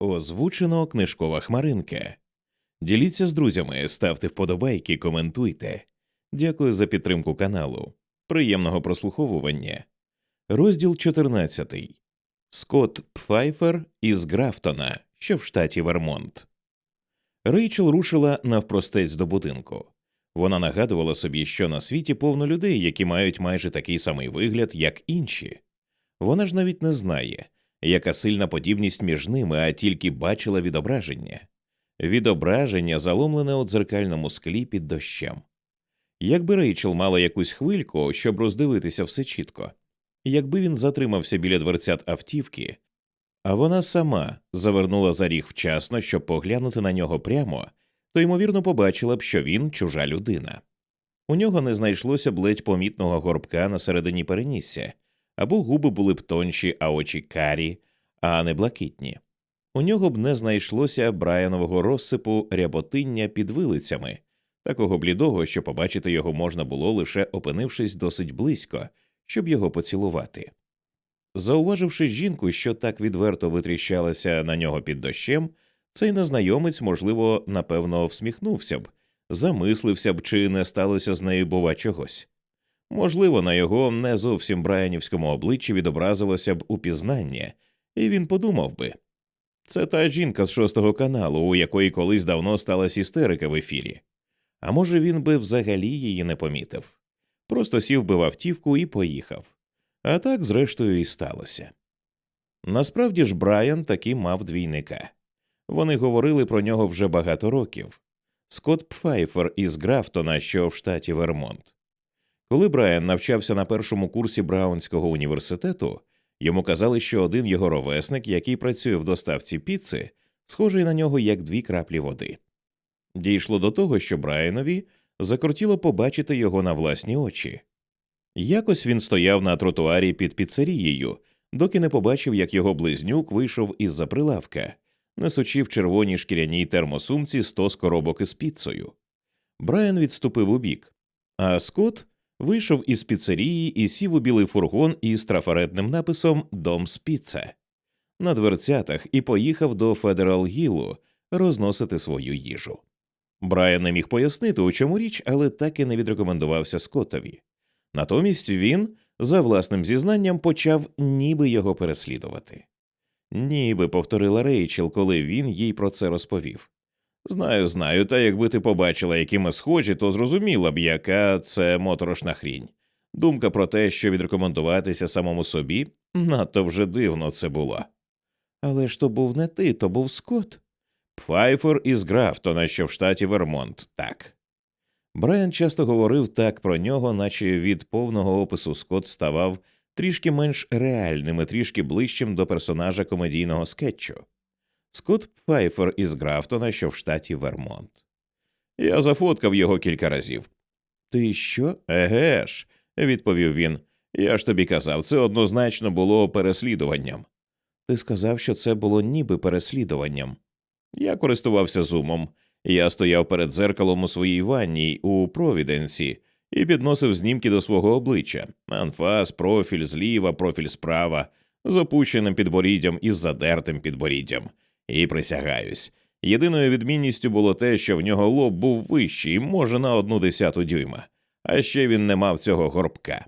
Озвучено книжкова хмаринка. Діліться з друзями, ставте вподобайки, коментуйте. Дякую за підтримку каналу. Приємного прослуховування. Розділ 14. Скотт Пфайфер із Графтона, що в штаті Вермонт. Рейчел рушила навпростець до будинку. Вона нагадувала собі, що на світі повно людей, які мають майже такий самий вигляд, як інші. Вона ж навіть не знає, яка сильна подібність між ними, а тільки бачила відображення. Відображення, заломлене у дзеркальному склі під дощем. Якби Рейчел мала якусь хвильку, щоб роздивитися все чітко, якби він затримався біля дверцят автівки, а вона сама завернула за ріг вчасно, щоб поглянути на нього прямо, то ймовірно побачила б, що він чужа людина. У нього не знайшлося б ледь помітного горбка на середині перенісся, або губи були б тонші, а очі карі, а не блакитні. У нього б не знайшлося Брайанового розсипу ряботиння під вилицями, такого блідого, що побачити його можна було лише опинившись досить близько, щоб його поцілувати. Зауваживши жінку, що так відверто витріщалася на нього під дощем, цей незнайомець, можливо, напевно, всміхнувся б, замислився б, чи не сталося з нею, бува, чогось. Можливо, на його не зовсім брайанівському обличчі відобразилося б упізнання, і він подумав би це та жінка з шостого каналу, у якої колись давно сталася істерика в ефірі. А може, він би взагалі її не помітив, просто сів би в автівку і поїхав. А так, зрештою, і сталося. Насправді ж, Брайан таки мав двійника. Вони говорили про нього вже багато років. Скотт Пфайфер із Графтона, що в штаті Вермонт. Коли Брайан навчався на першому курсі Браунського університету, йому казали, що один його ровесник, який працює в доставці піци, схожий на нього як дві краплі води. Дійшло до того, що Брайанові закортіло побачити його на власні очі. Якось він стояв на тротуарі під піцерією, доки не побачив, як його близнюк вийшов із за прилавка, несучи в червоній шкіряній термосумці сто скоробок із піцею. Брайан відступив у бік, а Скотт вийшов із піцерії і сів у білий фургон із трафаретним написом Дом з на дверцятах і поїхав до Федерал Гілу розносити свою їжу. Брайан не міг пояснити, у чому річ, але так і не відрекомендувався Скоттові. Натомість він, за власним зізнанням, почав ніби його переслідувати. Ніби повторила Рейчел, коли він їй про це розповів. Знаю, знаю, та якби ти побачила, які ми схожі, то зрозуміла б, яка це моторошна хрінь. Думка про те, що відрекомендуватися самому собі, надто вже дивно це було. Але ж то був не ти, то був Скотт. Пфайфер із Графтона, що в штаті Вермонт, так. Брайан часто говорив так про нього, наче від повного опису Скотт ставав трішки менш реальним і трішки ближчим до персонажа комедійного скетчу. Скотт Пфайфер із Графтона, що в штаті Вермонт. Я зафоткав його кілька разів. Ти що? Еге ж, відповів він. Я ж тобі казав, це однозначно було переслідуванням. Ти сказав, що це було ніби переслідуванням. Я користувався зумом. Я стояв перед дзеркалом у своїй ванній у Провіденсі і підносив знімки до свого обличчя анфас, профіль зліва, профіль справа, з опущеним підборіддям і задертим підборіддям. І присягаюсь. Єдиною відмінністю було те, що в нього лоб був вищий, може, на одну десяту дюйма, а ще він не мав цього горбка.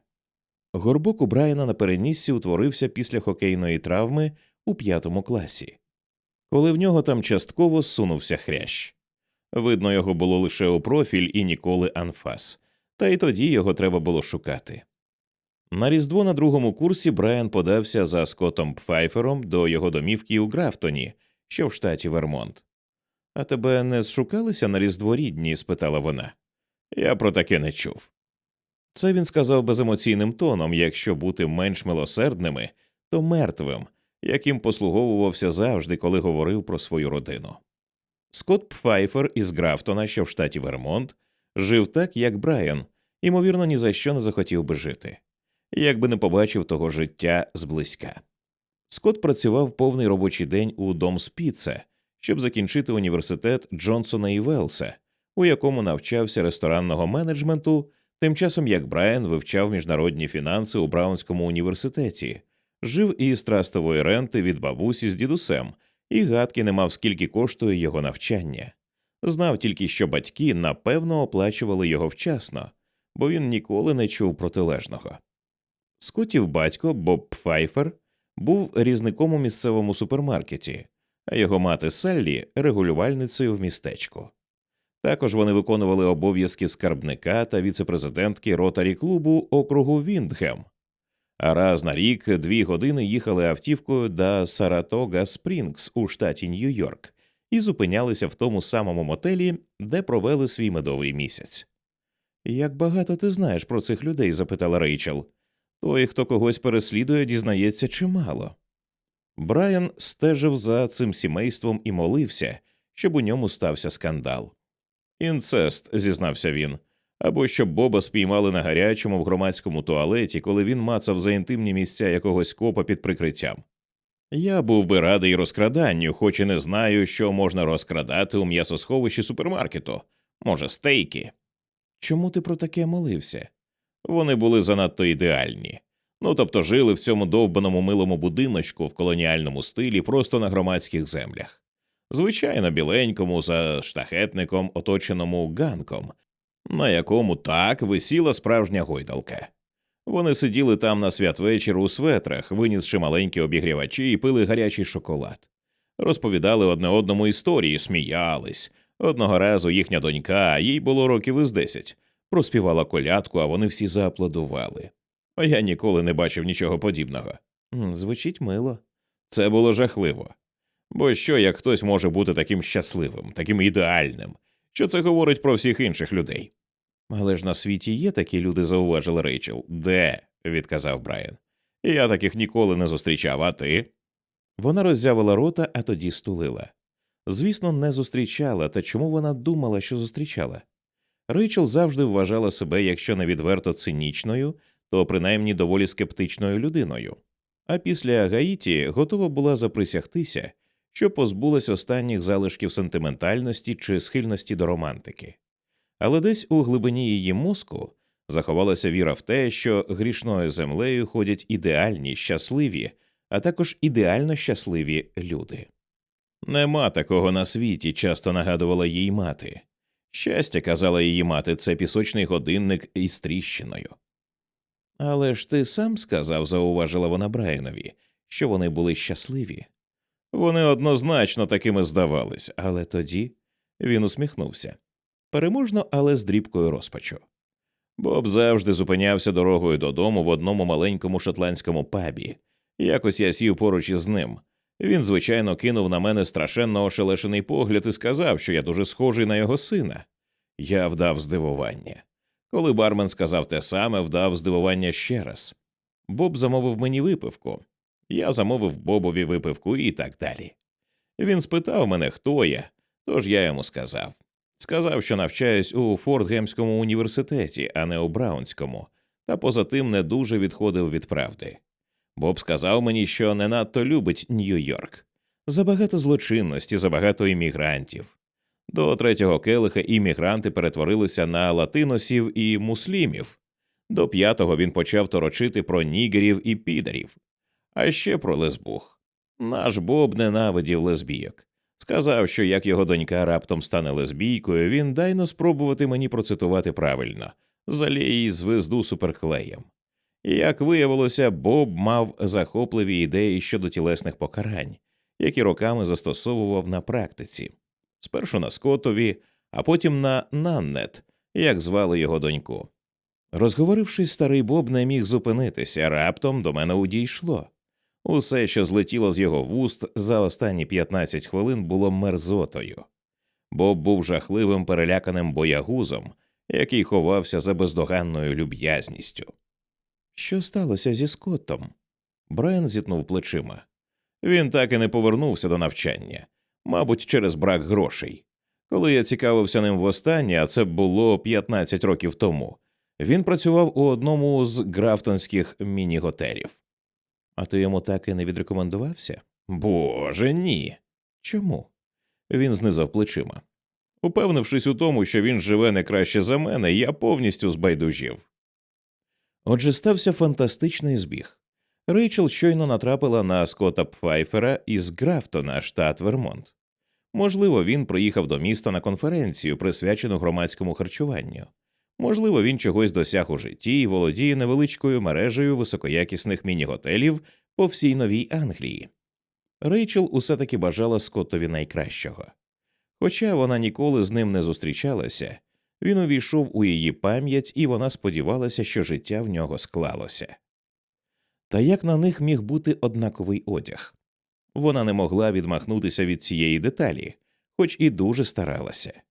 Горбок у Брайана на переніссі утворився після хокейної травми у п'ятому класі, коли в нього там частково сунувся хрящ. Видно, його було лише у профіль і ніколи анфас, та й тоді його треба було шукати. На різдво на другому курсі Брайан подався за Скоттом Пфайфером до його домівки у Графтоні, що в штаті Вермонт. А тебе не зшукалися на різдво рідні? спитала вона. Я про таке не чув. Це він сказав беземоційним тоном якщо бути менш милосердними, то мертвим, яким послуговувався завжди, коли говорив про свою родину. Скотт Пфайфер із Графтона, що в штаті Вермонт, жив так, як Брайан, ймовірно, ні за що не захотів би жити, якби не побачив того життя зблизька. Скотт працював повний робочий день у Дом Спіце, щоб закінчити університет Джонсона і Велса, у якому навчався ресторанного менеджменту, тим часом як Брайан вивчав міжнародні фінанси у Браунському університеті, жив із трастової ренти від бабусі з дідусем і гадки не мав, скільки коштує його навчання. Знав тільки, що батьки напевно оплачували його вчасно, бо він ніколи не чув протилежного. Скотів батько Боб Пфайфер був різником у місцевому супермаркеті, а його мати Саллі регулювальницею в містечку. Також вони виконували обов'язки скарбника та віцепрезидентки ротарі клубу округу Віндгем. А раз на рік дві години їхали автівкою до Саратога Спрінгс у штаті Нью-Йорк і зупинялися в тому самому мотелі, де провели свій медовий місяць. Як багато ти знаєш про цих людей? запитала Рейчел. Той, хто когось переслідує, дізнається чимало. Брайан стежив за цим сімейством і молився, щоб у ньому стався скандал. Інцест, зізнався він, або щоб Боба спіймали на гарячому в громадському туалеті, коли він мацав за інтимні місця якогось копа під прикриттям. Я був би радий розкраданню, хоч і не знаю, що можна розкрадати у м'ясосховищі супермаркету, може, стейки. Чому ти про таке молився? Вони були занадто ідеальні. Ну тобто жили в цьому довбаному милому будиночку в колоніальному стилі просто на громадських землях. Звичайно, біленькому за штахетником, оточеному ганком, на якому так висіла справжня гойдалка. Вони сиділи там на святвечір у светрах, винісши маленькі обігрівачі і пили гарячий шоколад. Розповідали одне одному історії, сміялись. Одного разу їхня донька, їй було років із десять, проспівала колядку, а вони всі зааплодували. А я ніколи не бачив нічого подібного. Звучить мило. Це було жахливо. Бо що як хтось може бути таким щасливим, таким ідеальним, що це говорить про всіх інших людей? Але ж на світі є такі люди, зауважила Рейчел. Де? відказав Брайан. Я таких ніколи не зустрічав, а ти? Вона роззявила рота, а тоді стулила. Звісно, не зустрічала, та чому вона думала, що зустрічала? Рейчел завжди вважала себе, якщо не відверто цинічною, то принаймні доволі скептичною людиною. А після Гаїті готова була заприсягтися, що позбулась останніх залишків сентиментальності чи схильності до романтики. Але десь у глибині її мозку заховалася віра в те, що грішною землею ходять ідеальні, щасливі, а також ідеально щасливі люди. Нема такого на світі, часто нагадувала їй мати. Щастя, казала її мати, це пісочний годинник із тріщиною. Але ж ти сам сказав, зауважила вона Брайанові, що вони були щасливі. Вони однозначно такими здавались, але тоді він усміхнувся переможно, але з дрібкою розпачу. Боб завжди зупинявся дорогою додому в одному маленькому шотландському пабі. Якось я сів поруч із ним. Він, звичайно, кинув на мене страшенно ошелешений погляд і сказав, що я дуже схожий на його сина. Я вдав здивування. Коли бармен сказав те саме, вдав здивування ще раз. Боб замовив мені випивку. Я замовив Бобові випивку і так далі. Він спитав мене, хто я, тож я йому сказав. Сказав, що навчаюсь у Фортгемському університеті, а не у Браунському, та поза тим не дуже відходив від правди. Боб сказав мені, що не надто любить Нью-Йорк. Забагато злочинності, забагато іммігрантів. До третього келиха іммігранти перетворилися на латиносів і муслімів. До п'ятого він почав торочити про нігерів і підерів, а ще про лесбух. Наш Боб ненавидів лесбійок. Сказав, що як його донька раптом стане лесбійкою, він дайно спробувати мені процитувати правильно залє її звезду суперклеєм. Як виявилося, Боб мав захопливі ідеї щодо тілесних покарань, які роками застосовував на практиці спершу на Скотові, а потім на Наннет, як звали його доньку. Розговорившись, старий Боб не міг зупинитися, раптом до мене удійшло. Усе, що злетіло з його вуст за останні 15 хвилин, було мерзотою. Боб був жахливим переляканим боягузом, який ховався за бездоганною люб'язністю. Що сталося зі Скоттом? Брайан зітнув плечима. Він так і не повернувся до навчання, мабуть, через брак грошей. Коли я цікавився ним востаннє, а це було 15 років тому, він працював у одному з графтонських міні-готелів. А ти йому так і не відрекомендувався? Боже ні. Чому? Він знизав плечима. Упевнившись у тому, що він живе не краще за мене, я повністю збайдужів. Отже, стався фантастичний збіг. Рейчел щойно натрапила на Скотта Пфайфера із Графтона, штат Вермонт. Можливо, він приїхав до міста на конференцію, присвячену громадському харчуванню. Можливо, він чогось досяг у житті і володіє невеличкою мережею високоякісних міні-готелів по всій новій Англії. Рейчел усе таки бажала Скоттові найкращого. Хоча вона ніколи з ним не зустрічалася, він увійшов у її пам'ять, і вона сподівалася, що життя в нього склалося. Та як на них міг бути однаковий одяг? Вона не могла відмахнутися від цієї деталі, хоч і дуже старалася.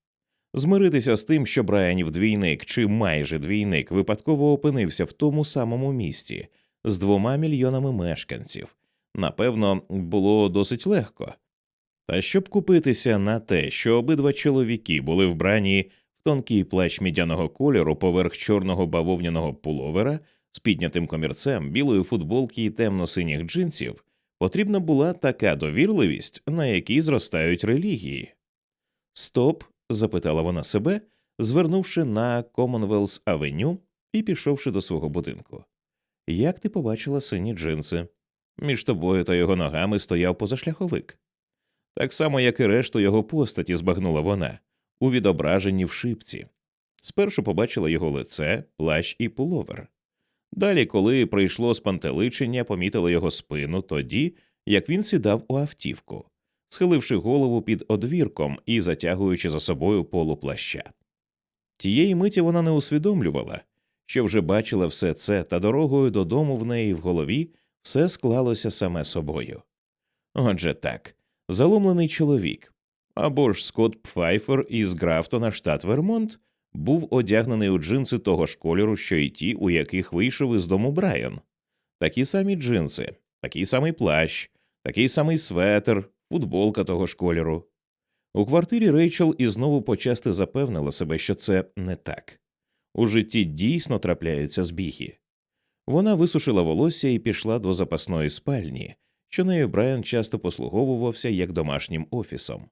Змиритися з тим, що Брайанів двійник чи майже двійник випадково опинився в тому самому місті з двома мільйонами мешканців, напевно, було досить легко. Та щоб купитися на те, що обидва чоловіки були вбрані тонкий плащ мідяного кольору поверх чорного бавовняного пуловера з піднятим комірцем, білої футболки і темно-синіх джинсів, потрібна була така довірливість, на якій зростають релігії. Стоп, запитала вона себе, звернувши на Commonwealth Авеню і пішовши до свого будинку. Як ти побачила сині джинси? Між тобою та його ногами стояв позашляховик. Так само, як і решту його постаті, збагнула вона, у відображенні в шипці. Спершу побачила його лице, плащ і пуловер. Далі, коли прийшло спантеличення, помітила його спину тоді, як він сідав у автівку, схиливши голову під одвірком і затягуючи за собою полу плаща. Тієї миті вона не усвідомлювала, що вже бачила все це, та дорогою додому в неї в голові все склалося саме собою. Отже так, заломлений чоловік або ж Скотт Пфайфер із Графтона, штат Вермонт, був одягнений у джинси того ж кольору, що й ті, у яких вийшов із дому Брайан. Такі самі джинси, такий самий плащ, такий самий светр, футболка того ж кольору. У квартирі Рейчел і знову почасти запевнила себе, що це не так. У житті дійсно трапляються збіги. Вона висушила волосся і пішла до запасної спальні, що нею Брайан часто послуговувався як домашнім офісом.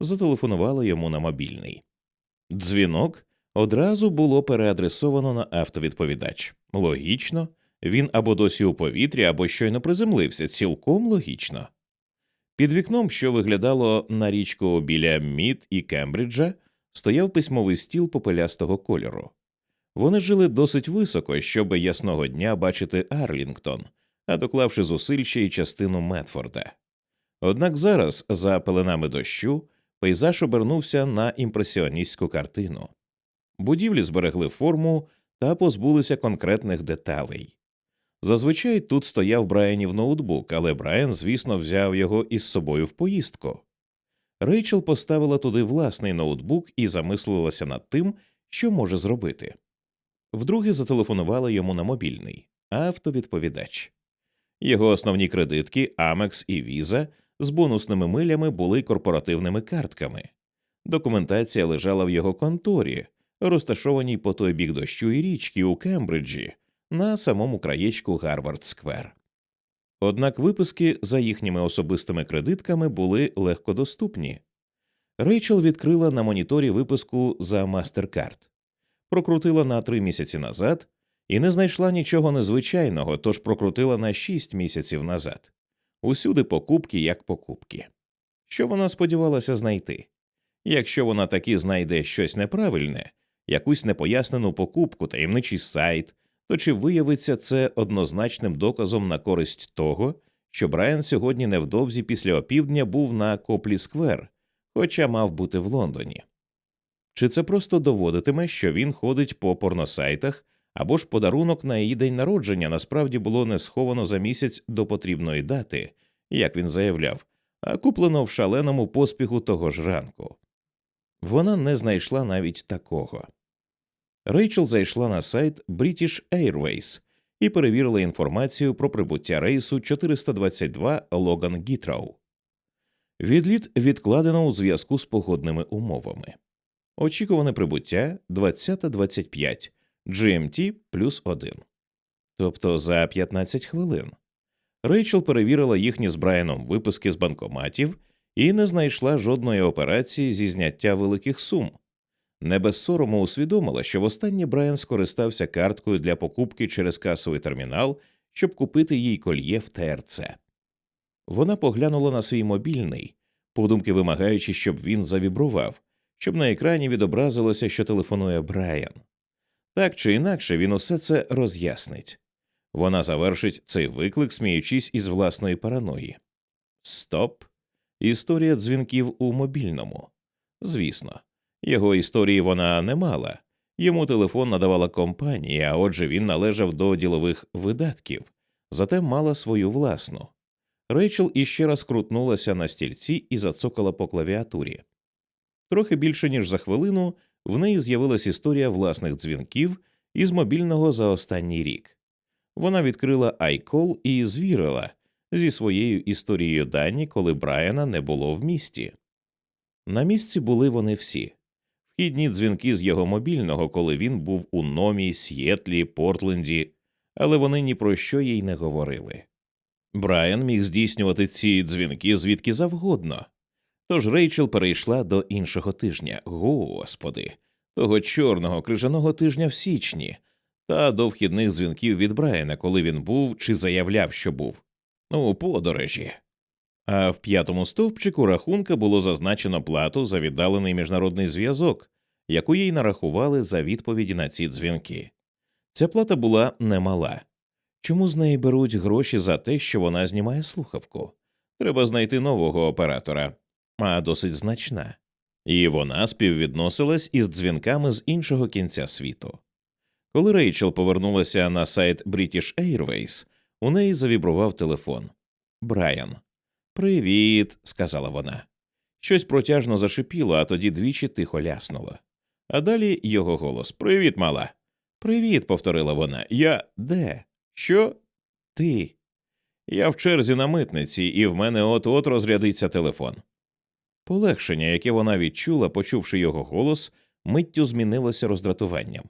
Зателефонувала йому на мобільний. Дзвінок одразу було переадресовано на автовідповідач. Логічно, він або досі у повітрі, або щойно приземлився, цілком логічно. Під вікном, що виглядало на річку біля Мід і Кембриджа, стояв письмовий стіл попелястого кольору. Вони жили досить високо, щоб ясного дня бачити Арлінгтон, а доклавши зусиль ще й частину Метфорда. Однак зараз, за пеленами дощу, пейзаж обернувся на імпресіоністську картину. Будівлі зберегли форму та позбулися конкретних деталей. Зазвичай тут стояв Брайанів ноутбук, але Брайан, звісно, взяв його із собою в поїздку. Рейчел поставила туди власний ноутбук і замислилася над тим, що може зробити. Вдруге зателефонувала йому на мобільний автовідповідач. Його основні кредитки Amex і Visa з бонусними милями були корпоративними картками. Документація лежала в його конторі, розташованій по той бік дощу і річки у Кембриджі на самому краєчку Гарвард Сквер. Однак виписки за їхніми особистими кредитками були легкодоступні. Рейчел відкрила на моніторі виписку за MasterCard, прокрутила на три місяці назад і не знайшла нічого незвичайного, тож прокрутила на шість місяців назад. Усюди покупки як покупки. Що вона сподівалася знайти? Якщо вона таки знайде щось неправильне, якусь непояснену покупку, таємничий сайт, то чи виявиться це однозначним доказом на користь того, що Брайан сьогодні невдовзі після опівдня був на Коплі Сквер, хоча мав бути в Лондоні? Чи це просто доводитиме, що він ходить по порносайтах, або ж подарунок на її день народження насправді було не сховано за місяць до потрібної дати, як він заявляв, а куплено в шаленому поспіху того ж ранку? Вона не знайшла навіть такого. Рейчел зайшла на сайт British Airways і перевірила інформацію про прибуття рейсу 422 Логан Гітроу. Відліт відкладено у зв'язку з погодними умовами. Очікуване прибуття 20.25 GMT плюс 1. Тобто за 15 хвилин. Рейчел перевірила їхні з Брайаном виписки з банкоматів і не знайшла жодної операції зі зняття великих сум. Не без сорому усвідомила, що востаннє Брайан скористався карткою для покупки через касовий термінал щоб купити їй кольє в ТРЦ. Вона поглянула на свій мобільний, подумки вимагаючи, щоб він завібрував, щоб на екрані відобразилося, що телефонує Брайан. Так чи інакше він усе це роз'яснить. Вона завершить цей виклик, сміючись із власної параної. Стоп. Історія дзвінків у мобільному. Звісно, його історії вона не мала. Йому телефон надавала компанія, а отже він належав до ділових видатків, зате мала свою власну. Рейчел іще раз крутнулася на стільці і зацокала по клавіатурі. Трохи більше ніж за хвилину в неї з'явилась історія власних дзвінків із мобільного за останній рік. Вона відкрила iCall і звірила зі своєю історією дані, коли Брайана не було в місті. На місці були вони всі вхідні дзвінки з його мобільного, коли він був у Номі, С'єтлі, Портленді, але вони ні про що їй не говорили. Брайан міг здійснювати ці дзвінки звідки завгодно. Тож Рейчел перейшла до іншого тижня, господи, того чорного крижаного тижня в січні, та до вхідних дзвінків від Брайана, коли він був чи заявляв, що був. У подорожі. А в п'ятому стовпчику рахунка було зазначено плату за віддалений міжнародний зв'язок, яку їй нарахували за відповіді на ці дзвінки. Ця плата була немала. Чому з неї беруть гроші за те, що вона знімає слухавку? Треба знайти нового оператора, а досить значна. І вона співвідносилась із дзвінками з іншого кінця світу. Коли Рейчел повернулася на сайт British Airways, у неї завібрував телефон. Брайан. Привіт, сказала вона. Щось протяжно зашипіло, а тоді двічі тихо ляснуло. А далі його голос Привіт, мала. Привіт, повторила вона. Я де? Що? Ти? Я в черзі на митниці, і в мене от от розрядиться телефон. Полегшення, яке вона відчула, почувши його голос, миттю змінилося роздратуванням.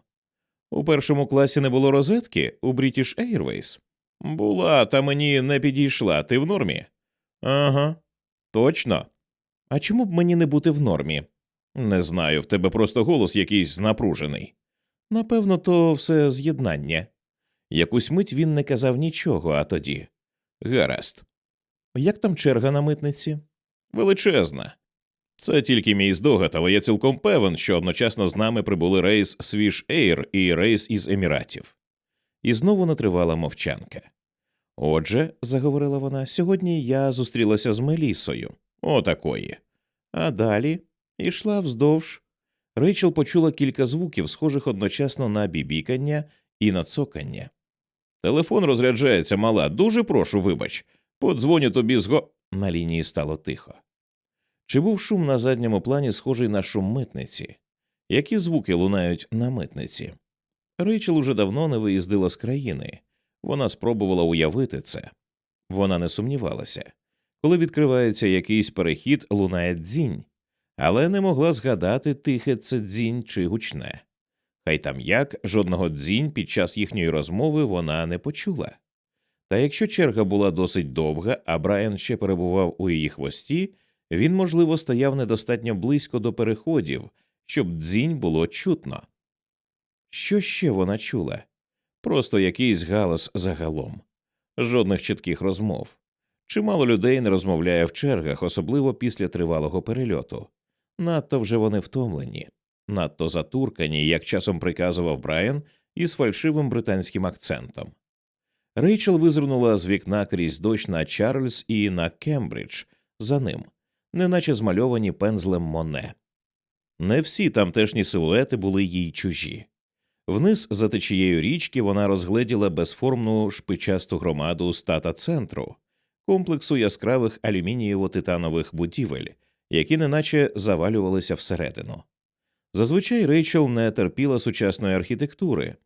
У першому класі не було розетки у British Airways? Була, та мені не підійшла. Ти в нормі? Ага, точно. А чому б мені не бути в нормі? Не знаю, в тебе просто голос якийсь напружений. Напевно, то все з'єднання. Якусь мить він не казав нічого, а тоді. Гаразд. Як там черга на митниці? Величезна. Це тільки мій здогад, але я цілком певен, що одночасно з нами прибули рейс Свіж Ейр і рейс із Еміратів. І знову натривала мовчанка. Отже, заговорила вона, сьогодні я зустрілася з Мелісою. Отакої. А далі йшла вздовж. Рейчел почула кілька звуків, схожих одночасно на бібікання і на цокання. Телефон розряджається, мала. Дуже прошу, вибач. Подзвоню тобі зго. На лінії стало тихо. Чи був шум на задньому плані схожий на шум митниці? Які звуки лунають на митниці? Рейчел уже давно не виїздила з країни. Вона спробувала уявити це. Вона не сумнівалася. Коли відкривається якийсь перехід, лунає дзінь, але не могла згадати, тихе це дзінь чи гучне. Хай там як жодного дзінь під час їхньої розмови вона не почула. Та якщо черга була досить довга, а Брайан ще перебував у її хвості, він, можливо, стояв недостатньо близько до переходів, щоб дзінь було чутно. Що ще вона чула? Просто якийсь галас загалом, жодних чітких розмов. Чимало людей не розмовляє в чергах, особливо після тривалого перельоту. Надто вже вони втомлені, надто затуркані, як часом приказував Брайан із фальшивим британським акцентом. Рейчел визирнула з вікна крізь дощ на Чарльз і на Кембридж за ним, неначе змальовані пензлем Моне. Не всі тамтешні силуети були їй чужі. Вниз за течією річки вона розгледіла безформну шпичасту громаду стата центру, комплексу яскравих алюмінієво-титанових будівель, які неначе завалювалися всередину. Зазвичай Рейчел не терпіла сучасної архітектури,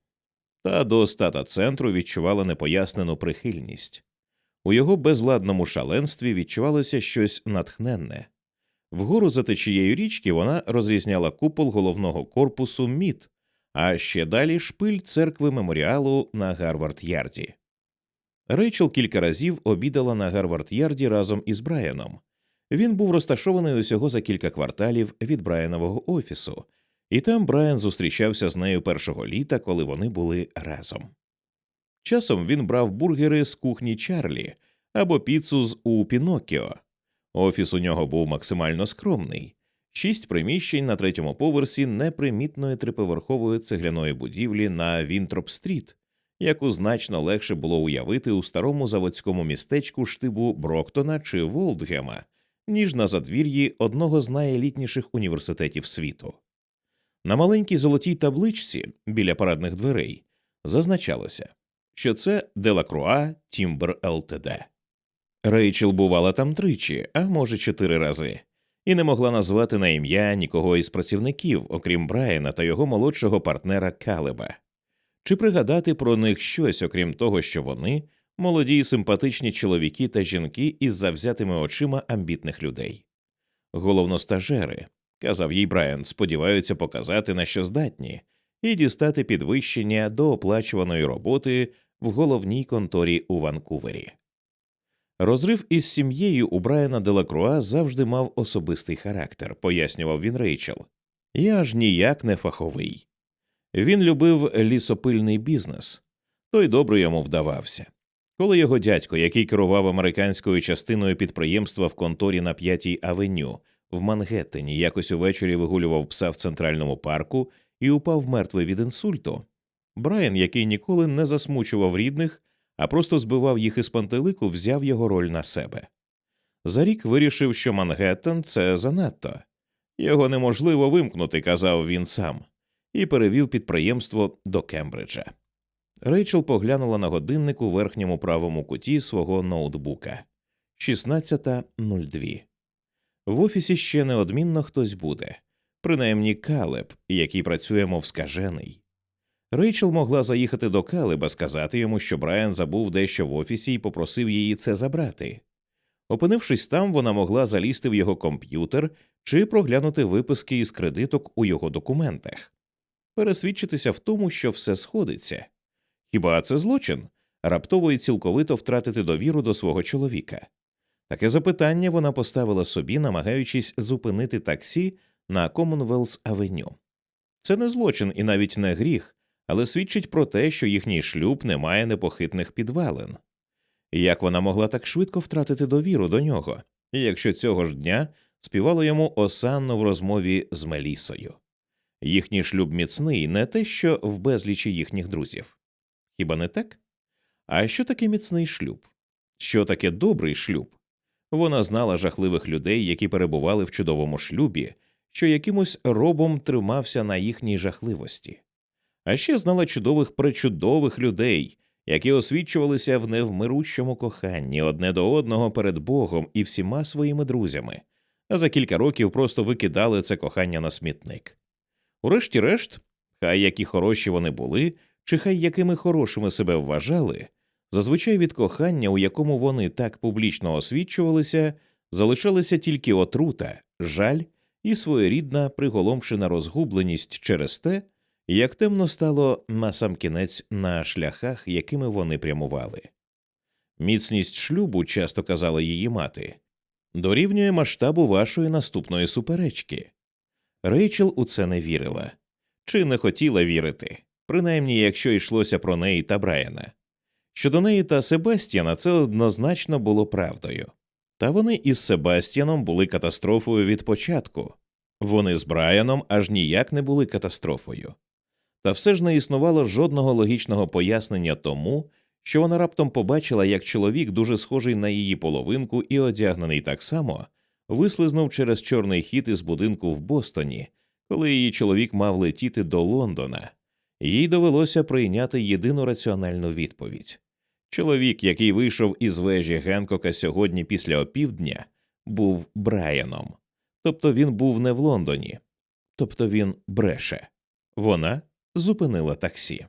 та до стата центру відчувала непояснену прихильність. У його безладному шаленстві відчувалося щось натхненне. Вгору за течією річки вона розрізняла купол головного корпусу МІД, а ще далі шпиль церкви меморіалу на Гарвард Ярді. Рейчел кілька разів обідала на Гарвард Ярді разом із Брайаном. Він був розташований усього за кілька кварталів від Брайанового офісу, і там Брайан зустрічався з нею першого літа, коли вони були разом. Часом він брав бургери з кухні Чарлі або піцу з у Піноккіо. Офіс у нього був максимально скромний шість приміщень на третьому поверсі непримітної триповерхової цегляної будівлі на Вінтроп-стріт, яку значно легше було уявити у старому заводському містечку штибу Броктона чи Волдгема, ніж на задвір'ї одного з найелітніших університетів світу. На маленькій золотій табличці біля парадних дверей зазначалося, що це Делакруа Тімбер ЛТД. Рейчел бувала там тричі, а може чотири рази, і не могла назвати на ім'я нікого із працівників, окрім Брайана та його молодшого партнера Калеба, чи пригадати про них щось, окрім того, що вони молоді й симпатичні чоловіки та жінки із завзятими очима амбітних людей. Головностажери, казав їй Брайан, сподіваються показати, на що здатні, і дістати підвищення до оплачуваної роботи в головній конторі у Ванкувері. Розрив із сім'єю у Брайана Делакруа завжди мав особистий характер, пояснював він Рейчел, і аж ніяк не фаховий. Він любив лісопильний бізнес, той добре йому вдавався. Коли його дядько, який керував американською частиною підприємства в конторі на п'ятій авеню в Мангеттені, якось увечері вигулював пса в центральному парку і упав мертвий від інсульту, Брайан, який ніколи не засмучував рідних, а просто збивав їх із пантелику, взяв його роль на себе. За рік вирішив, що Мангеттен – це занадто. Його неможливо вимкнути, казав він сам, і перевів підприємство до Кембриджа. Рейчел поглянула на годинник у верхньому правому куті свого ноутбука 16.02. В офісі ще неодмінно хтось буде, принаймні Калеб, який працює мов скажений. Рейчел могла заїхати до Калеба, сказати йому, що Брайан забув дещо в офісі і попросив її це забрати. Опинившись там, вона могла залізти в його комп'ютер чи проглянути виписки із кредиток у його документах, пересвідчитися в тому, що все сходиться. Хіба це злочин? Раптово і цілковито втратити довіру до свого чоловіка. Таке запитання вона поставила собі, намагаючись зупинити таксі на Commonwealth Авеню. Це не злочин і навіть не гріх, але свідчить про те, що їхній шлюб не має непохитних підвалин. Як вона могла так швидко втратити довіру до нього, якщо цього ж дня співало йому осанно в розмові з Мелісою? Їхній шлюб міцний не те, що в безлічі їхніх друзів. Хіба не так? А що таке міцний шлюб? Що таке добрий шлюб? Вона знала жахливих людей, які перебували в чудовому шлюбі, що якимось робом тримався на їхній жахливості, а ще знала чудових пречудових людей, які освічувалися в невмиручому коханні одне до одного перед Богом і всіма своїми друзями, а за кілька років просто викидали це кохання на смітник. Урешті-решт, хай які хороші вони були, чи хай якими хорошими себе вважали, зазвичай від кохання, у якому вони так публічно освічувалися, залишалися тільки отрута, жаль і своєрідна приголомшена розгубленість через те, як темно стало насамкінець на шляхах, якими вони прямували. Міцність шлюбу, часто казала її мати, дорівнює масштабу вашої наступної суперечки. Рейчел у це не вірила чи не хотіла вірити, принаймні якщо йшлося про неї та Брайана. Щодо неї та Себастьяна це однозначно було правдою. Та вони із Себастьяном були катастрофою від початку, вони з Брайаном аж ніяк не були катастрофою. Та все ж не існувало жодного логічного пояснення тому, що вона раптом побачила, як чоловік, дуже схожий на її половинку і одягнений так само, вислизнув через чорний хід із будинку в Бостоні, коли її чоловік мав летіти до Лондона. Їй довелося прийняти єдину раціональну відповідь. Чоловік, який вийшов із вежі Генкока сьогодні після опівдня, був Брайаном. Тобто він був не в Лондоні, тобто він бреше. Вона зупинила таксі.